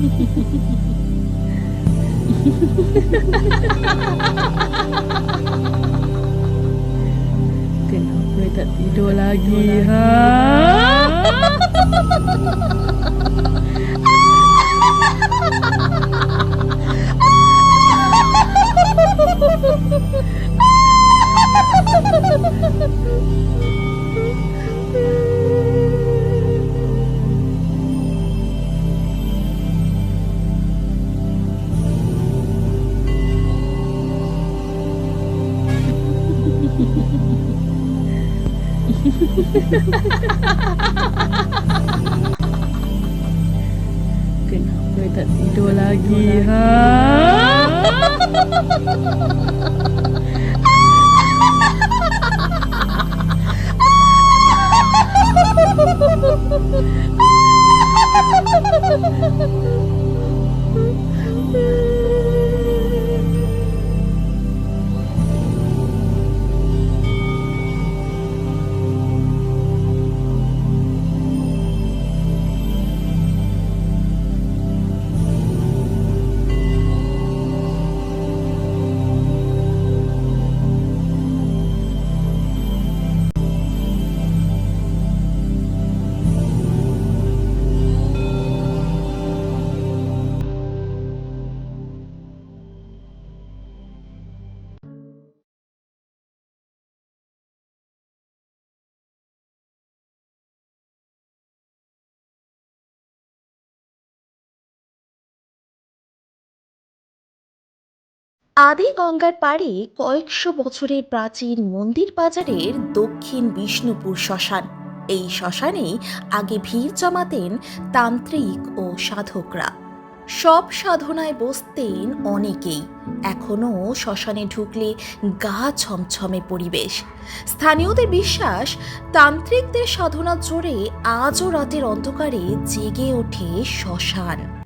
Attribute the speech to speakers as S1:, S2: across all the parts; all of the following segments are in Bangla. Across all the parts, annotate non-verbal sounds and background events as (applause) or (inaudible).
S1: Kenapa tak tidur lagi, ha? (laughs) Kenapa tak tidur lagi, ha? (laughs)
S2: আদি গঙ্গার পাড়ে কয়েকশো বছরের প্রাচীন মন্দির বাজারের দক্ষিণ বিষ্ণুপুর শ্মশান। এই শ্মশানেই আগে ভিড় জমাতেন তান্ত্রিক ও সাধকরা। সব সাধনায় বসতেন অনেকেই। এখনও শ্মশানে ঢুকলে গা ছমছমে পরিবেশ। স্থানীয়দের বিশ্বাস, তান্ত্রিকদের সাধনার জোরে আজও রাতের অন্ধকারে জেগে ওঠে শ্মশান।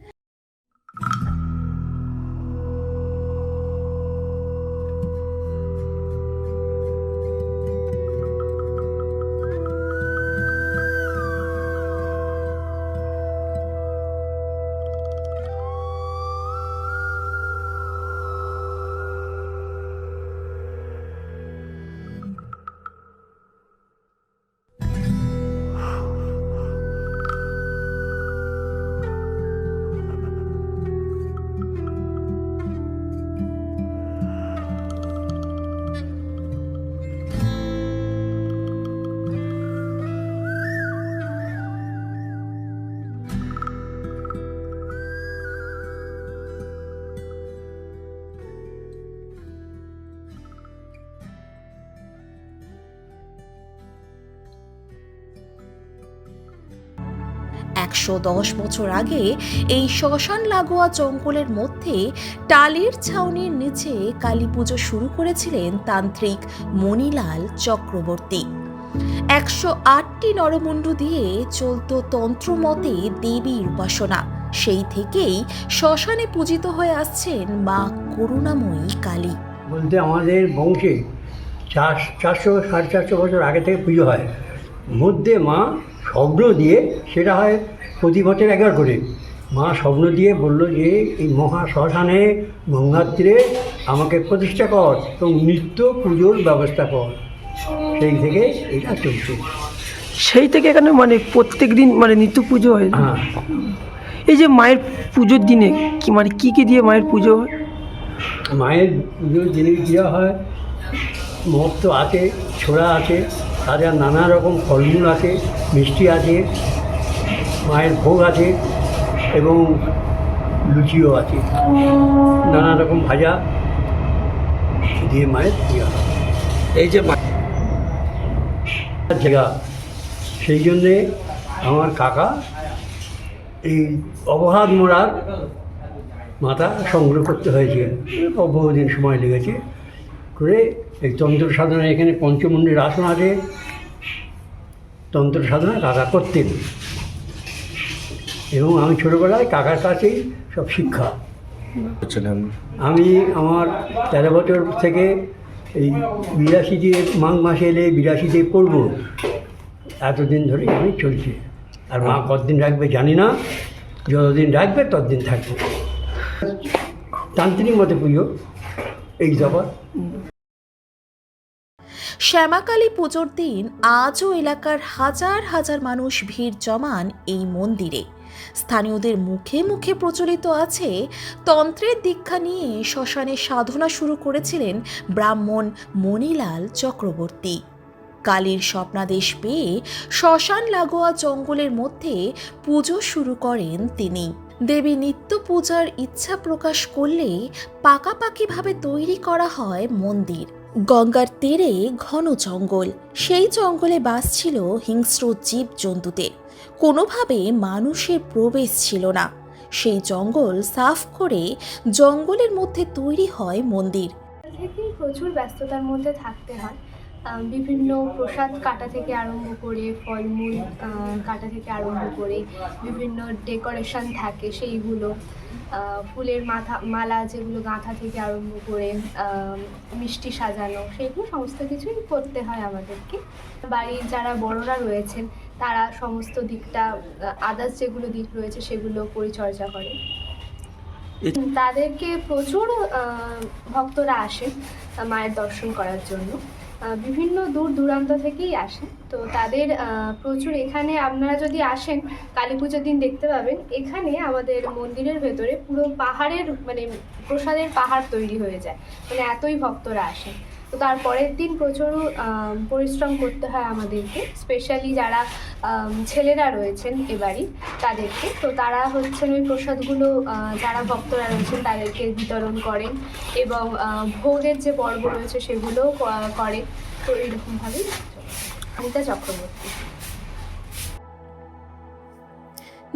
S2: একশো দশ বছর আগে এই শ্মশান লাগোয়া জঙ্গলের মধ্যে টালির ছাউনির নিচে কালী পুজো শুরু করেছিলেন তান্ত্রিক মণিলাল চক্রবর্তী। একশো আটটি নরমুণ্ড দিয়ে চলত তন্ত্রমতে দেবীর উপাসনা। সেই থেকেই শ্মশানে পূজিত হয়ে আসছেন মা করুণাময়ী কালী।
S3: বলতে আমাদের বংশে চার, চারশো, সাড়ে চারশো বছর আগে থেকে পুজো হয়। মধ্যে মা স্বপ্ন দিয়ে সেটা হয় প্রতি বছর একবার করে মা স্বপ্ন দিয়ে বলল যে এই মহা শ্মশানে গঙ্গাত্রে আমাকে প্রতিষ্ঠা কর এবং নিত্য পুজোর ব্যবস্থা কর। সেই থেকে এটা চলছে।
S4: সেই থেকে এখানে মানে প্রত্যেক দিন মানে নিত্য পুজো হয়?
S3: হ্যাঁ।
S4: এই যে মায়ের পুজোর দিনে কি মানে কী কী দিয়ে মায়ের পুজো হয়?
S3: মায়ের পুজোর জিনিস দেওয়া হয় মহত্ব আছে ছোড়া আছে তাদের নানা রকম ফলমূল আছে মিষ্টি আছে মায়ের ভোগ আছে এবং লুচিও আছে। নানা রকম ভাজা দিয়ে মায়ের দেওয়া
S5: এই যে
S3: জায়গা। সেই জন্যে আমার কাকা এই অবহাদ মোড়ার মাথা সংগ্রহ করতে হয়েছে। বহুদিন সময় লেগেছে করে এই তন্ত্র সাধনা এখানে পঞ্চমুণ্ডের আসন আছে। তন্ত্র সাধনা কাকা করতেন। এবং আমি ছোটোবেলায় কাকার কাছেই সব শিক্ষা। আমি আমার তেরো বছর থেকে এই বিরাশিতে মাঘ মাসে এলে বিরাশিতে পড়ব। এতদিন ধরে আমি চলছে। আর মা কতদিন রাখবে জানি না। যতদিন রাখবে ততদিন থাকবে। তান্ত্রিক মতে পুজো এই দফা
S2: শ্যামাকালী পুজোর দিন আজও এলাকার হাজার হাজার মানুষ ভিড় জমান এই মন্দিরে। স্থানীয়দের মুখে মুখে প্রচলিত আছে, তন্ত্রের দীক্ষা নিয়ে শ্মশানে সাধনা শুরু করেছিলেন ব্রাহ্মণ মণিলাল চক্রবর্তী। কালীর স্বপ্নাদেশ পেয়ে শ্মশান লাগোয়া জঙ্গলের মধ্যে পুজো শুরু করেন তিনি। দেবী নিত্য পূজার ইচ্ছা প্রকাশ করলে পাকাপাকিভাবে তৈরি করা হয় মন্দির। গঙ্গার তীরে ঘন জঙ্গল। সেই জঙ্গলে বাস ছিল হিংস্র জীব জন্তুদের কোনোভাবে মানুষের প্রবেশ ছিল না। সেই জঙ্গল সাফ করে জঙ্গলের মধ্যে তৈরি হয় মন্দির।
S6: প্রচুর ব্যস্ততার মধ্যে থাকতে হয়। বিভিন্ন প্রসাদ কাটা থেকে আরম্ভ করে ফলমূল কাটা থেকে আরম্ভ করে বিভিন্ন ডেকোরেশন থাকে সেইগুলো। ফুলের মাথা, মালা যেগুলো গাঁথা থেকে আরম্ভ করে মিষ্টি সাজানো সেগুলো সমস্ত কিছুই করতে হয় আমাদেরকে। বাড়ির যারা বড়রা রয়েছেন, তারা সমস্ত দিকটা আদার্স যেগুলো দিক রয়েছে সেগুলো পরিচর্যা করে। তাদেরকে প্রচুর ভক্তরা আসেন মায়ের দর্শন করার জন্য। বিভিন্ন দূর দূরান্ত থেকেই আসেন। তো তাদের প্রচুর এখানে আপনারা যদি আসেন, কালী পুজোর দিন দেখতে পাবেন, এখানে আমাদের মন্দিরের ভেতরে পুরো পাহাড়ের মানে প্রসাদের পাহাড় তৈরি হয়ে যায়। মানে এতই ভক্তরা আসেন। তো তারপরের দিন প্রচুর পরিশ্রম করতে হয় আমাদেরকে স্পেশালি যারা ছেলেরা রয়েছেন এবারই তাদেরকে। তো তারা হচ্ছেন ওই প্রসাদগুলো যারা ভক্তরা রয়েছেন তাদেরকে বিতরণ করেন এবং ভোগের যে পর্ব রয়েছে সেগুলোও করে। তো এইরকমভাবেই অনিতা চক্রবর্তী।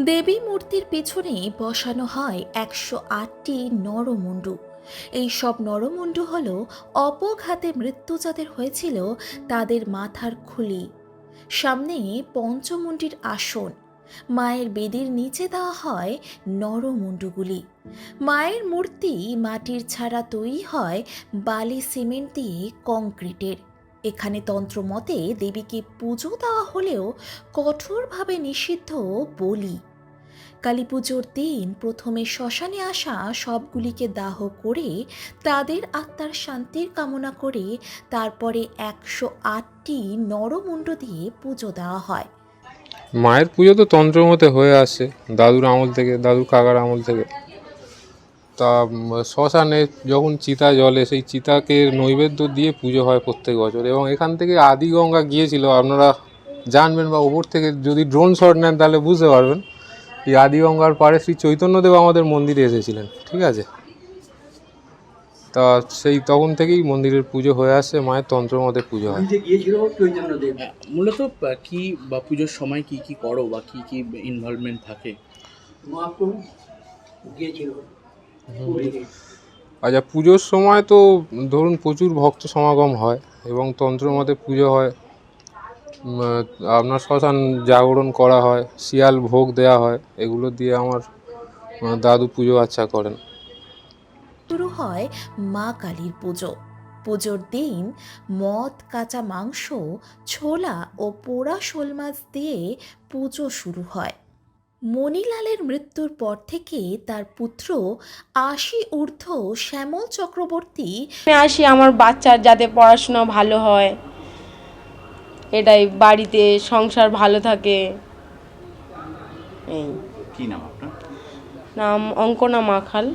S2: দেবী মূর্তির পিছনে বসানো হয় একশো আটটি নরমুণ্ডু এই সব নরমুণ্ডু হল অপঘাতে মৃত্যু যাদের হয়েছিল তাদের মাথার খুলি। সামনে পঞ্চমুণ্ডির আসন। মায়ের বেদির নিচে দেওয়া হয় নরমুণ্ডুগুলি। মায়ের মূর্তি মাটির ছাড়া তৈরি হয় বালি সিমেন্ট দিয়ে কংক্রিটের। এখানে তন্ত্রমতে দেবীকে পুজো দেওয়া হলেও কঠোরভাবে নিষিদ্ধ বলি। কালী পুজোর দিন প্রথমে শ্মশানে আসা সবগুলিকে দাহ করে তাদের আত্মার শান্তির কামনা করে তারপরে একশো আটটি নরমুণ্ড দিয়ে পুজো দেওয়া হয়।
S7: মায়ের পুজো তো তন্ত্রমতে হয়ে আসছে দাদুর আমল থেকে, দাদুর কাকার আমল থেকে। তা শ্মশানে যখন চিতা জ্বলে সেই চিতাকে নৈবেদ্য দিয়ে পুজো হয় প্রত্যেক বছর এবং এখান থেকে আদিগঙ্গা গিয়েছিল, আপনারা জানবেন বা ওপর থেকে যদি ড্রোন শট নেন তাহলে বুঝতে পারবেন। এই আদিগঙ্গার পাড়ে শ্রী চৈতন্যদেব আমাদের মন্দিরে এসেছিলেন ঠিক আছে? তা সেই তখন থেকেই মন্দিরের পুজো হয়ে আসছে মায়ের তন্ত্র মতে
S3: পুজো হয়।
S8: আহ, মূলত কি বা পুজোর সময় কি কি করো বা কি কি ইনভলভমেন্ট থাকে।
S7: আচ্ছা পুজোর সময় তো ধরুন প্রচুর ভক্ত সমাগম হয় এবং তন্ত্র মতে পুজো হয়। আপনার শ্মশান জাগরণ করা হয় শিয়াল ভোগ দেওয়া হয় এগুলো দিয়ে আমার দাদু পুজো আচ্ছা করেন।
S2: শুরু হয় মা কালীর পুজো। পুজোর দিন মদ কাঁচা মাংস ছোলা ও পোড়া শোল মাছ দিয়ে পুজো শুরু হয়। মণিলালের মৃত্যুর পর থেকে তার পুত্র আশি ঊর্ধ্ব শ্যামল চক্রবর্তী
S1: আসি আমার বাচ্চার যাতে পড়াশোনা ভালো হয়। এটাই বাড়িতে সংসার ভালো থাকে। এই।
S8: কি নাম আপনার?
S1: নাম অঙ্কনা মাখাল।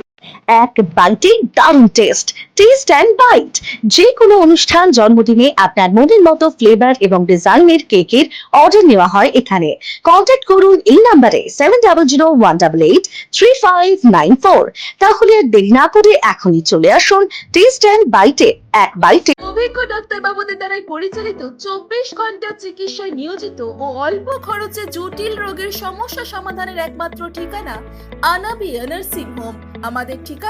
S9: এক বাইটে দারুণ টেস্ট টেস্ট অ্যান্ড বাইট যে কোনো অনুষ্ঠান, জন্মদিনে আপনার মনের মতো ফ্লেভার এবং ডিজাইনের কেকের অর্ডার নেওয়া হয় এখানে। কন্ট্যাক্ট করুন এই নাম্বারে seven double zero one double eight three five nine four তাহলে আর দেরি না করে এখনই চলে আসুন টেস্ট অ্যান্ড বাইটে এক বাইটে
S2: অভিজ্ঞ ডাক্তারবাবুদের দ্বারাই পরিচালিত চব্বিশ ঘণ্টা চিকিৎসায় নিয়োজিত ও অল্প খরচে জটিল রোগের সমস্যা সমাধানের একমাত্র ঠিকানা আনাবিয়া নার্সিং হোম। আমাদের ঠিকানা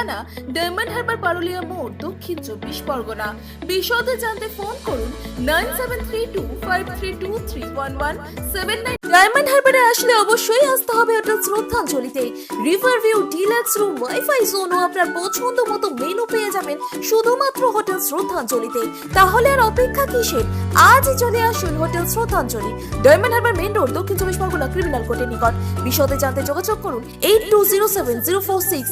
S2: ডায়মন্ড হারবার পারুলিয়া মোড়, দক্ষিণ চব্বিশ পরগনা। বিশদে জানতে ফোন করুন nine seven three two five three two three one one seven nine. Diamond হারবারে আসলে অবশ্যই আসতে হবে hotel শ্রদ্ধাঞ্জলিতে। River view deluxe room wifi zone ও আপনার পছন্দ মতো মেনু পেয়ে যাবেন শুধুমাত্র হোটেল শ্রদ্ধাঞ্জলিতে। তাহলে আর অপেক্ষা কিসের? আজই চলে আসুন হোটেল শ্রদ্ধাঞ্জলি, ডায়মন্ড হারবার মেন রোড দক্ষিণ চব্বিশ পরগনা ক্রিমিনাল কোর্টের নিকট। বিশদে জানতে যোগাযোগ করুন eight two zero seven zero four six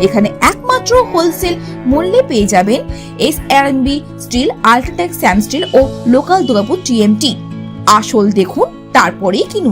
S2: এখানে একমাত্র হোলসেল মূল্যে পেয়ে যাবেন S R B steel UltraTech Sam steel ও লোকাল দুর্গাপুর টিএমটি আসল দেখুন, তারপরেই কিনুন।